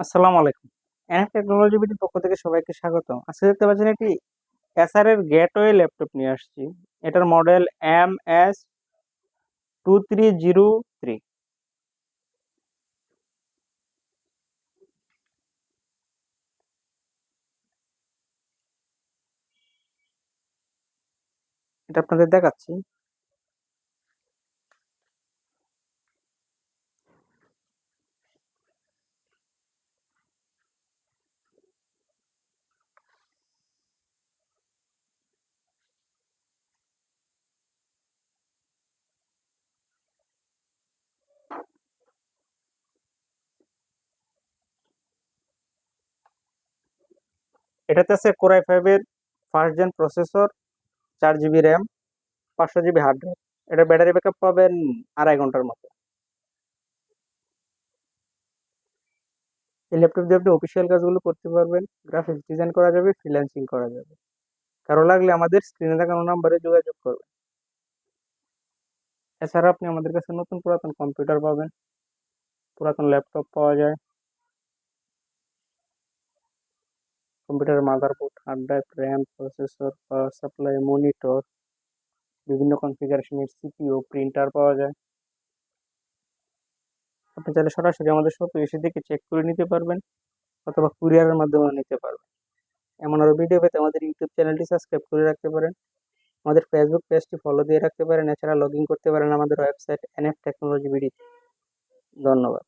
আসসালামু আলাইকুম। NF technology বিটির পক্ষ থেকে সবাইকে স্বাগত আজকে দেখতে পাচ্ছেন একটি এসআর এর গেটওয়ে ল্যাপটপ নিয়ে আসছি। এটার model M S two three zero three এটা আপনাদের দেখাচ্ছি। এটাতে আছে কোরাই ফাইভের ফার্স্ট জেন প্রসেসর চার জিবি র্যাম পাঁচশো জিবি হার্ড ড্রাইভ এটা ব্যাটারি ব্যাকআপ পাবেন আড়াই ঘণ্টার মতো। এই ল্যাপটপ দিয়ে আপনি অফিসিয়াল কাজগুলো করতে পারবেন। গ্রাফিক্স ডিজাইন করা যাবে ফ্রিল্যান্সিং করা যাবে। কারও লাগলে আমাদের স্ক্রিনে দেখানো নাম্বারে যোগাযোগ করবেন। এছাড়া আপনি আমাদের কাছে নতুন পুরাতন কম্পিউটার পাবেন। পুরাতন ল্যাপটপ পাওয়া যায়। কম্পিউটারের motherboard hard drive RAM processor power supply monitor বিভিন্ন কনফিগারেশনের সিপিইউ প্রিন্টার পাওয়া যায়। আপনি চাইলে সরাসরি আমাদের শপে এসে দেখে চেক করে নিতে পারবেন, অথবা কুরিয়ারের মাধ্যমেও নিতে পারবেন। এমন আরও ভিডিও পেতে আমাদের ইউটিউব চ্যানেলটি সাবস্ক্রাইব করে রাখতে পারেন। আমাদের ফেসবুক পেজটি ফলো দিয়ে রাখতে পারেন। এছাড়া লগ ইন করতে পারেন আমাদের ওয়েবসাইট এনএফ টেকনোলজি বিডি ধন্যবাদ।